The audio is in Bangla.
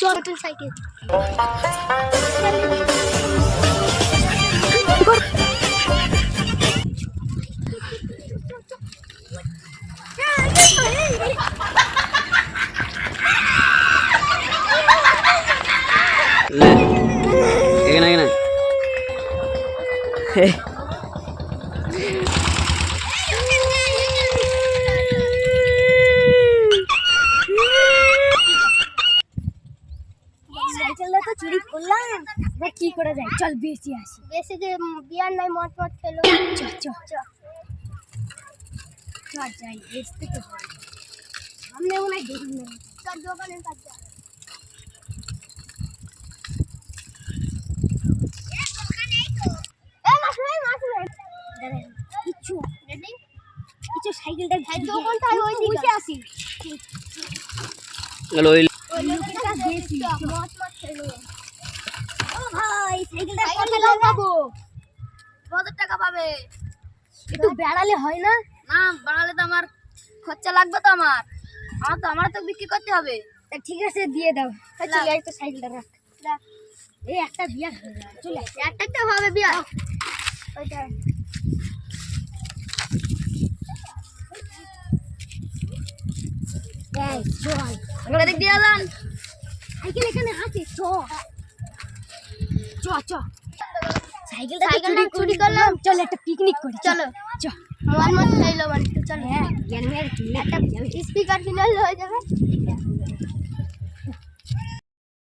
চল নতুন সাইকেল লে এখানে এখানে তো এবার কি করে যাই চল বেশি আসি বেশি যে বিয়ার নাই মদ মদ খেলো। চ চ চ। চল যাই বেচতে তো। সামনে মনে হয় দোকান নেই। কাছে মাসুম, এই। দাঁড়ান, কিচ্ছু কিছু সাইকেলটা দোকানটা ওই দিকে আসি। ওই ওই লোকেরটা বেশি মদ মদ খেলো। সাইকেলটা পাবো। কত টাকা পাবে। একটু বেড়ালে হয় না? না বাড়ালে তো আমার খরচা লাগবে তো আমার। আমার তো আমার তো বিক্রি করতে হবে। ঠিক আছে দিয়ে দাও। চলে আয় সাইকেলটা রাখ। এই একটা গেল। চলে। একটা হবে বিয়া। ওইটা। চল। দিয়ে সাইকেল এখানে আছে চ। চ চ। সাইকেলটা চুরি চুরি করলাম। চল একটা পিকনিক করি চলো। চল। মন মন চাইলো বাড়িতে চল। হ্যাঁ একটা স্পিকার কিনে হয়ে যাবে